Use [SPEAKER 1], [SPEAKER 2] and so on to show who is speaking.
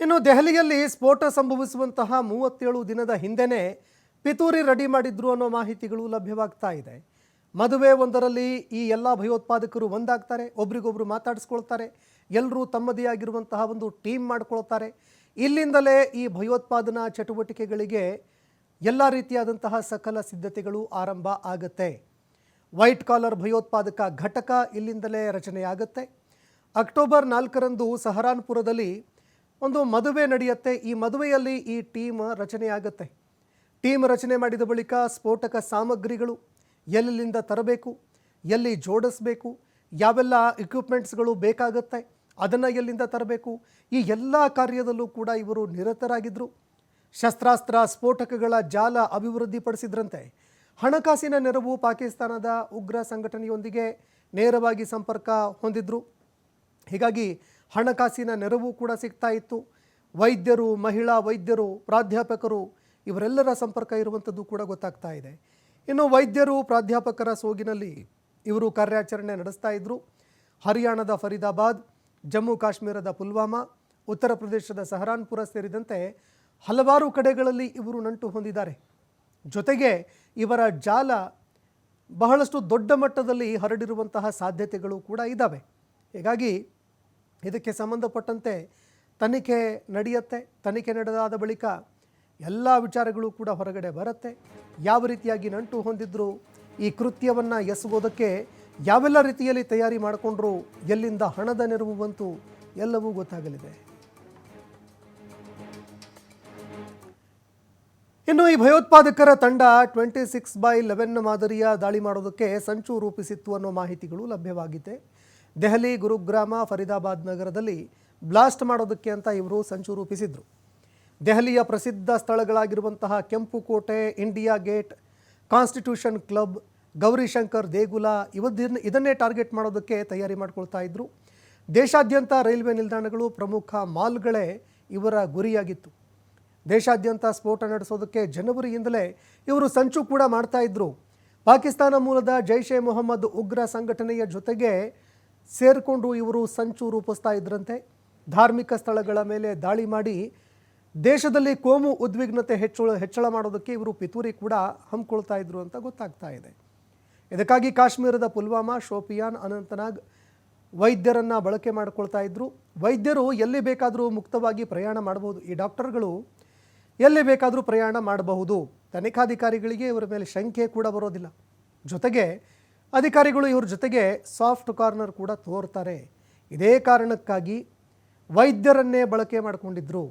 [SPEAKER 1] ಇನ್ನು ದೆಹಲಿಯಲ್ಲಿ ಸ್ಫೋಟ ಸಂಭವಿಸುವಂತಹ ಮೂವತ್ತೇಳು ದಿನದ ಹಿಂದೆನೇ ಪಿತೂರಿ ರೆಡಿ ಮಾಡಿದ್ರು ಅನ್ನೋ ಮಾಹಿತಿಗಳು ಲಭ್ಯವಾಗ್ತಾ ಇದೆ. ಮದುವೆ ಒಂದರಲ್ಲಿ ಈ ಎಲ್ಲ ಭಯೋತ್ಪಾದಕರು ಒಂದಾಗ್ತಾರೆ, ಒಬ್ರಿಗೊಬ್ರು ಮಾತಾಡಿಸ್ಕೊಳ್ತಾರೆ ಎಲ್ಲರೂ ತಮ್ಮದೇ ಆಗಿರುವಂತಹ ಒಂದು ಟೀಮ್ ಮಾಡ್ಕೊಳ್ತಾರೆ. ಇಲ್ಲಿಂದಲೇ ಈ ಭಯೋತ್ಪಾದನಾ ಚಟುವಟಿಕೆಗಳಿಗೆ ಎಲ್ಲ ರೀತಿಯಾದಂತಹ ಸಕಲ ಸಿದ್ಧತೆಗಳು ಆರಂಭ ಆಗತ್ತೆ. ವೈಟ್ ಕಾಲರ್ ಭಯೋತ್ಪಾದಕ ಘಟಕ ಇಲ್ಲಿಂದಲೇ ರಚನೆಯಾಗುತ್ತೆ. ಅಕ್ಟೋಬರ್ ನಾಲ್ಕರಂದು ಸಹರಾನ್ಪುರದಲ್ಲಿ ಒಂದು ಮದುವೆ ನಡೆಯುತ್ತೆ. ಈ ಮದುವೆಯಲ್ಲಿ ಈ ಟೀಮ್ ರಚನೆಯಾಗುತ್ತೆ. ಟೀಮ್ ರಚನೆ ಮಾಡಿದ ಬಳಿಕ ಸ್ಫೋಟಕ ಸಾಮಗ್ರಿಗಳು ಎಲ್ಲಿಂದ ತರಬೇಕು, ಎಲ್ಲಿ ಜೋಡಿಸ್ಬೇಕು, ಯಾವೆಲ್ಲ ಇಕ್ವಿಪ್ಮೆಂಟ್ಸ್ಗಳು ಬೇಕಾಗುತ್ತೆ, ಅದನ್ನು ಎಲ್ಲಿಂದ ತರಬೇಕು, ಈ ಎಲ್ಲ ಕಾರ್ಯದಲ್ಲೂ ಕೂಡ ಇವರು ನಿರತರಾಗಿದ್ದರು ಶಸ್ತ್ರಾಸ್ತ್ರ ಸ್ಫೋಟಕಗಳ ಜಾಲ ಅಭಿವೃದ್ಧಿಪಡಿಸಿದ್ರಂತೆ. ಹಣಕಾಸಿನ ನೆರವು ಪಾಕಿಸ್ತಾನದ ಉಗ್ರ ಸಂಘಟನೆಯೊಂದಿಗೆ ನೇರವಾಗಿ ಸಂಪರ್ಕ ಹೊಂದಿದ್ರು. ಹೀಗಾಗಿ ಹಣಕಾಸಿನ ನೆರವು ಕೂಡ ಸಿಗ್ತಾ ಇತ್ತು. ವೈದ್ಯರು, ಮಹಿಳಾ ವೈದ್ಯರು, ಪ್ರಾಧ್ಯಾಪಕರು ಇವರೆಲ್ಲರ ಸಂಪರ್ಕ ಇರುವಂಥದ್ದು ಕೂಡ ಗೊತ್ತಾಗ್ತಾ ಇದೆ. ಇನ್ನು ವೈದ್ಯರು, ಪ್ರಾಧ್ಯಾಪಕರ ಸೋಗಿನಲ್ಲಿ ಇವರು ಕಾರ್ಯಾಚರಣೆ ನಡೆಸ್ತಾ ಇದ್ದರು ಹರಿಯಾಣದ ಫರೀದಾಬಾದ್, ಜಮ್ಮು ಕಾಶ್ಮೀರದ ಪುಲ್ವಾಮಾ, ಉತ್ತರ ಪ್ರದೇಶದ ಸಹರಾನ್ಪುರ ಸೇರಿದಂತೆ ಹಲವಾರು ಕಡೆಗಳಲ್ಲಿ ಇವರು ನಂಟು ಹೊಂದಿದ್ದಾರೆ. ಜೊತೆಗೆ ಇವರ ಜಾಲ ಬಹಳಷ್ಟು ದೊಡ್ಡ ಮಟ್ಟದಲ್ಲಿ ಹರಡಿರುವಂತಹ ಸಾಧ್ಯತೆಗಳು ಕೂಡ ಇದ್ದಾವೆ ಹೀಗಾಗಿ ಇದಕ್ಕೆ ಸಂಬಂಧಪಟ್ಟಂತೆ ತನಿಖೆ ನಡೆಯುತ್ತೆ. ತನಿಖೆ ನಡೆದಾದ ಬಳಿಕ ಎಲ್ಲ ವಿಚಾರಗಳು ಕೂಡ ಹೊರಗಡೆ ಬರುತ್ತೆ. ಯಾವ ರೀತಿಯಾಗಿ ನಂಟು ಹೊಂದಿದ್ರು ಈ ಕೃತ್ಯವನ್ನು ಎಸಗೋದಕ್ಕೆ ಯಾವೆಲ್ಲ ರೀತಿಯಲ್ಲಿ ತಯಾರಿ ಮಾಡಿಕೊಂಡ್ರು, ಎಲ್ಲಿಂದ ಹಣದ ನೆರವು ಬಂತು, ಎಲ್ಲವೂ ಗೊತ್ತಾಗಲಿದೆ. ಇನ್ನು ಈ ಭಯೋತ್ಪಾದಕರ ತಂಡ ಟ್ವೆಂಟಿ ಸಿಕ್ಸ್ ಬೈ ಲೆವೆನ್ ಮಾದರಿಯ ದಾಳಿ ಮಾಡೋದಕ್ಕೆ ಸಂಚು ರೂಪಿಸಿತ್ತು ಅನ್ನೋ ಮಾಹಿತಿಗಳು ಲಭ್ಯವಾಗಿದೆ. ದೆಹಲಿ, ಗುರುಗ್ರಾಮ, ಫರೀದಾಬಾದ್ ನಗರದಲ್ಲಿ ಬ್ಲಾಸ್ಟ್ ಮಾಡೋದಕ್ಕೆ ಅಂತ ಇವರು ಸಂಚು ರೂಪಿಸಿದ್ರು. ದೆಹಲಿಯ ಪ್ರಸಿದ್ಧ ಸ್ಥಳಗಳಾಗಿರುವಂತಹ ಕೆಂಪು ಕೋಟೆ India gate, constitution club Gaurishankar ದೇಗುಲ ಇವದನ್ನ ಇದನ್ನೇ ಟಾರ್ಗೆಟ್ ಮಾಡೋದಕ್ಕೆ ತಯಾರಿ ಮಾಡ್ಕೊಳ್ತಾ ಇದ್ರು. ದೇಶಾದ್ಯಂತ ರೈಲ್ವೆ ನಿಲ್ದಾಣಗಳು ಪ್ರಮುಖ ಮಾಲ್ಗಳೇ ಇವರ ಗುರಿಯಾಗಿತ್ತು. ದೇಶಾದ್ಯಂತ ಸ್ಫೋಟ ನಡೆಸೋದಕ್ಕೆ ಜನವರಿಯಿಂದಲೇ ಇವರು ಸಂಚು ಕೂಡ ಮಾಡ್ತಾ ಇದ್ರು. ಪಾಕಿಸ್ತಾನ ಮೂಲದ ಜೈಷ್ ಎ ಮೊಹಮ್ಮದ್ ಉಗ್ರ ಸಂಘಟನೆಯ ಜೊತೆಗೆ ಸೇರಿಕೊಂಡು ಇವರು ಸಂಚು ರೂಪಿಸ್ತಾ ಇದ್ರಂತೆ. ಧಾರ್ಮಿಕ ಸ್ಥಳಗಳ ಮೇಲೆ ದಾಳಿ ಮಾಡಿ ದೇಶದಲ್ಲಿ ಕೋಮು ಉದ್ವಿಗ್ನತೆ ಹೆಚ್ಚಳ ಹೆಚ್ಚಳ ಮಾಡೋದಕ್ಕೆ ಇವರು ಪಿತೂರಿ ಕೂಡ ಹಮ್ಮಿಕೊಳ್ತಾ ಇದ್ರು ಅಂತ ಗೊತ್ತಾಗ್ತಾ ಇದೆ. ಇದಕ್ಕಾಗಿ ಕಾಶ್ಮೀರದ ಪುಲ್ವಾಮಾ, ಶೋಪಿಯಾನ್, ಅನಂತನಾಗ್ ವೈದ್ಯರನ್ನು ಬಳಕೆ ಮಾಡಿಕೊಳ್ತಾ ಇದ್ರು. ವೈದ್ಯರು ಎಲ್ಲಿ ಬೇಕಾದರೂ ಮುಕ್ತವಾಗಿ ಪ್ರಯಾಣ ಮಾಡಬಹುದು. ಈ ಡಾಕ್ಟರ್ಗಳು ಎಲ್ಲಿ ಬೇಕಾದರೂ ಪ್ರಯಾಣ ಮಾಡಬಹುದು. ತನಿಖಾಧಿಕಾರಿಗಳಿಗೆ ಇವರ ಮೇಲೆ ಶಂಕೆ ಕೂಡ ಬರೋದಿಲ್ಲ. ಜೊತೆಗೆ ಅಧಿಕಾರಿಗಳು ಇವ್ರ ಜೊತೆಗೆ ಸಾಫ್ಟ್ ಕಾರ್ನರ್ ಕೂಡ ತೋರ್ತಾರೆ. ಇದೇ ಕಾರಣಕ್ಕಾಗಿ ವೈದ್ಯರನ್ನೇ ಬಳಕೆ ಮಾಡಿಕೊಂಡಿದ್ರು.